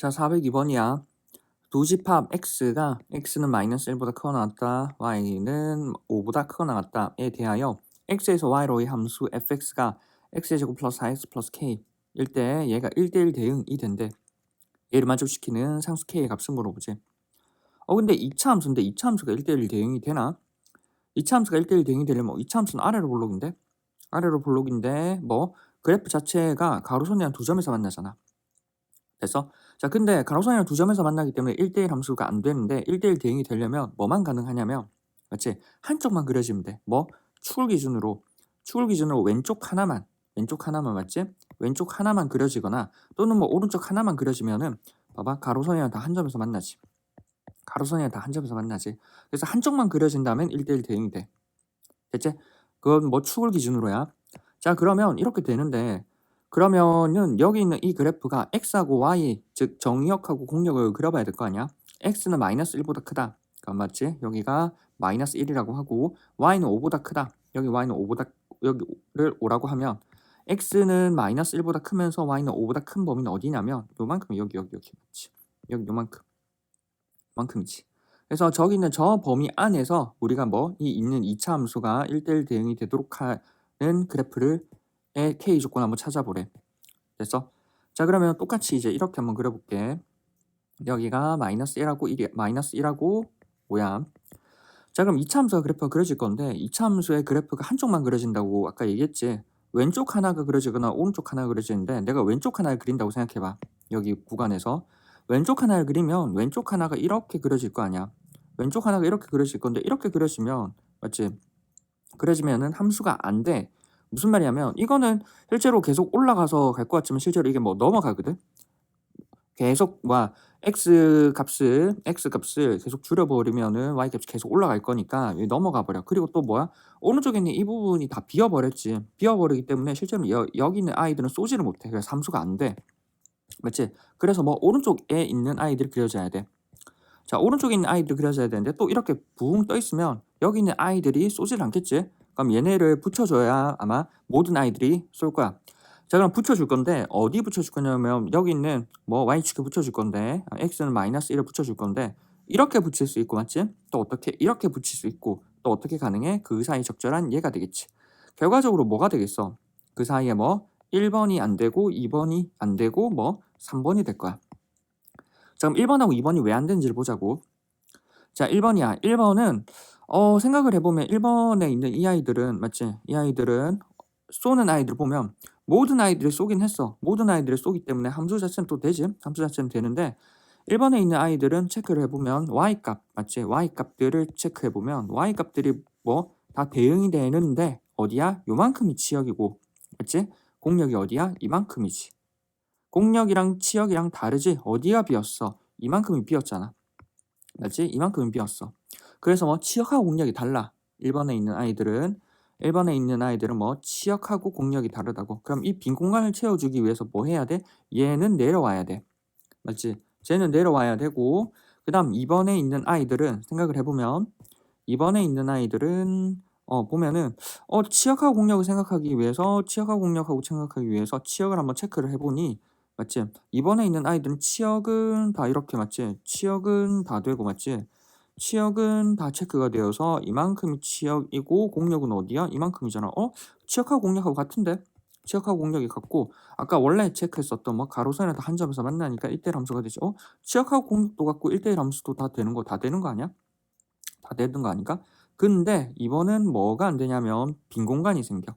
자, 402번이야. 두 집합 x가 x는 마이너스 1보다 크거나 같다. y는 5보다 크거나 같다에 대하여 x에서 y로의 함수 fx가 x의 제곱 플러스 4x 플러스 k 일 때 얘가 1대1 대응이 된대. 얘를 만족시키는 상수 k의 값을 물어보지. 어 근데 2차 함수인데 2차 함수가 1대1 대응이 되나? 2차 함수가 1대1 대응이 되려면 2차 함수는 아래로 볼록인데 아래로 볼록인데 뭐 그래프 자체가 가로선이랑 두 점에서 만나잖아. 됐어? 자, 근데 가로선이랑 두 점에서 만나기 때문에 1대1 함수가 안 되는데 1대1 대응이 되려면 뭐만 가능하냐면 맞지? 한쪽만 그려지면 돼. 뭐? 축을 기준으로 축을 기준으로 왼쪽 하나만 왼쪽 하나만 맞지? 왼쪽 하나만 그려지거나 또는 뭐 오른쪽 하나만 그려지면은 봐봐 가로선이랑 다 한 점에서 만나지. 가로선이랑 다 한 점에서 만나지. 그래서 한쪽만 그려진다면 1대1 대응이 돼. 됐지? 그건 뭐 축을 기준으로야. 자 그러면 이렇게 되는데 그러면은 여기 있는 이 그래프가 x하고 y 즉 정의역하고 공역을 그려봐야 될 거 아니야? x는 마이너스 1보다 크다. 그럼 맞지? 여기가 마이너스 1이라고 하고 y는 5보다 크다. 여기 y는 5보다 여기를 5라고 하면 x는 마이너스 1보다 크면서 y는 5보다 큰 범위는 어디냐면 요만큼 여기 여기 여기 맞지? 여기 요만큼 만큼이지. 그래서 저기 있는 저 범위 안에서 우리가 뭐 이 있는 2차 함수가 1대1 대응이 되도록 하는 그래프를 의 k 조건 한번 찾아보래. 됐어? 자 그러면 똑같이 이제 이렇게 한번 그려볼게. 여기가 마이너스 1하고 1이 마이너스 1하고 5야. 자 그럼 2차 함수가 그래프가 그려질 건데 2차 함수의 그래프가 한쪽만 그려진다고 아까 얘기했지. 왼쪽 하나가 그려지거나 오른쪽 하나가 그려지는데 내가 왼쪽 하나를 그린다고 생각해봐. 여기 구간에서 왼쪽 하나를 그리면 왼쪽 하나가 이렇게 그려질 거 아니야. 왼쪽 하나가 이렇게 그려질 건데 이렇게 그려지면 맞지? 그려지면은 함수가 안 돼. 무슨 말이냐면 이거는 실제로 계속 올라가서 갈 것 같지만 실제로 이게 뭐 넘어가거든. 계속 와 x 값을 x 값을 계속 줄여버리면은 y 값이 계속 올라갈 거니까 넘어가 버려. 그리고 또 뭐야 오른쪽에 있는 이 부분이 다 비어버렸지. 비어버리기 때문에 실제로 여, 여기 있는 아이들은 쏘지를 못해. 그래서 함수가 안 돼. 맞지? 그래서 뭐 오른쪽에 있는 아이들이 그려져야 돼. 자 오른쪽에 있는 아이들이 그려져야 되는데 또 이렇게 붕 떠 있으면 여기 있는 아이들이 쏘질 않겠지? 그럼 얘네를 붙여줘야 아마 모든 아이들이 쏠 거야. 자 그럼 붙여줄 건데 어디 붙여줄 거냐면 여기 있는 뭐 y축에 붙여줄 건데 x는 마이너스 1을 붙여줄 건데 이렇게 붙일 수 있고 맞지? 또 어떻게 이렇게 붙일 수 있고 또 어떻게 가능해? 그 사이 적절한 얘가 되겠지. 결과적으로 뭐가 되겠어? 그 사이에 뭐 1번이 안 되고 2번이 안 되고 뭐 3번이 될 거야. 자 그럼 1번하고 2번이 왜 안 되는지를 보자고. 자 1번이야. 1번은 어 생각을 해보면 1번에 있는 이 아이들은 맞지? 이 아이들은 쏘는 아이들 보면 모든 아이들을 쏘긴 했어. 모든 아이들을 쏘기 때문에 함수 자체는 또 되지. 함수 자체는 되는데 1번에 있는 아이들은 체크를 해보면 y값 맞지? y값들을 체크해보면 y값들이 뭐 다 대응이 되는데 어디야? 요만큼이 치역이고 맞지? 공력이 어디야? 이만큼이지. 공력이랑 치역이랑 다르지? 어디가 비었어? 이만큼이 비었잖아. 맞지? 이만큼이 비었어. 그래서 뭐 치역하고 공력이 달라. 1번에 있는 아이들은 1번에 있는 아이들은 뭐 치역하고 공력이 다르다고. 그럼 이 빈 공간을 채워주기 위해서 뭐 해야 돼? 얘는 내려와야 돼. 맞지? 쟤는 내려와야 되고 그 다음 2번에 있는 아이들은 생각을 해보면 2번에 있는 아이들은 어 보면은 어 치역하고 공력을 생각하기 위해서 치역하고 공력하고 생각하기 위해서 치역을 한번 체크를 해보니 맞지? 2번에 있는 아이들은 치역은 다 이렇게 맞지? 치역은 다 되고 맞지? 치역은 다 체크가 되어서 이만큼이 치역이고 공력은 어디야? 이만큼이잖아. 어? 치역하고 공력하고 같은데? 치역하고 공력이 같고 아까 원래 체크했었던 뭐 가로선에 다한 점에서 만나니까 1대1 함수가 되지. 어? 치역하고 공력도 같고 1대1 함수도 다 되는 거 다 되는 거 아니야? 다 되는 거 아닌가? 근데 이번은 뭐가 안 되냐면 빈 공간이 생겨.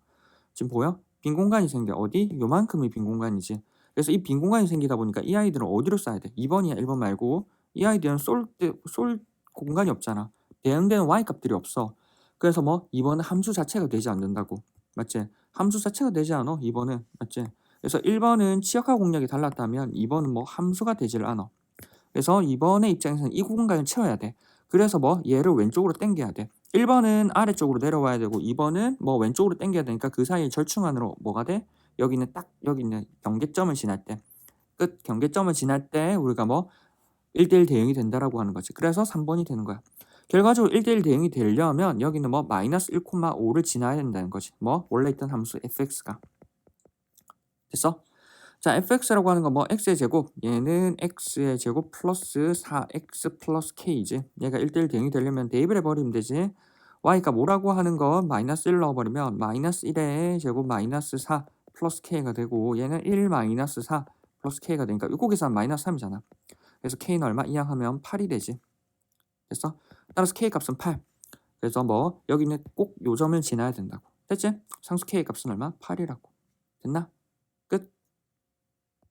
지금 보여? 빈 공간이 생겨. 어디? 요만큼이 빈 공간이지. 그래서 이 빈 공간이 생기다 보니까 이 아이들은 어디로 써야 돼? 2번이야 1번 말고 이 아이들은 쏠 때, 쏠 공간이 없잖아. 대응되는 y값들이 없어. 그래서 뭐 2번은 함수 자체가 되지 않는다고. 맞지? 함수 자체가 되지 않아. 2번은. 맞지? 그래서 1번은 치역과 공력이 달랐다면 2번은 뭐 함수가 되지를 않아. 그래서 2번의 입장에서는 이 공간을 채워야 돼. 그래서 뭐 얘를 왼쪽으로 당겨야 돼. 1번은 아래쪽으로 내려와야 되고 2번은 뭐 왼쪽으로 당겨야 되니까 그 사이 절충안으로 뭐가 돼? 여기는 딱 여기 있는 경계점을 지날 때 끝 경계점을 지날 때 우리가 뭐 1대1 대응이 된다라고 하는 거지. 그래서 3번이 되는 거야. 결과적으로 1대1 대응이 되려면 여기는 뭐 마이너스 1,5를 지나야 된다는 거지. 뭐 원래 있던 함수 fx가 됐어? 자, fx라고 하는 건 뭐 x의 제곱, 얘는 x의 제곱 플러스 4x 플러스 k지. 얘가 1대1 대응이 되려면 대입을 해버리면 되지. y가 뭐라고 하는 건 마이너스 1 넣어버리면 마이너스 1의 제곱 마이너스 4 플러스 k가 되고 얘는 1 마이너스 4 플러스 k가 되니까 이거 계산 마이너스 3이잖아. 그래서 k는 얼마? 이항 하면 8이 되지. 됐어? 따라서 k 값은 8. 그래서 뭐 여기는 꼭 요점을 지나야 된다고. 됐지? 상수 k 값은 얼마? 8이라고. 됐나?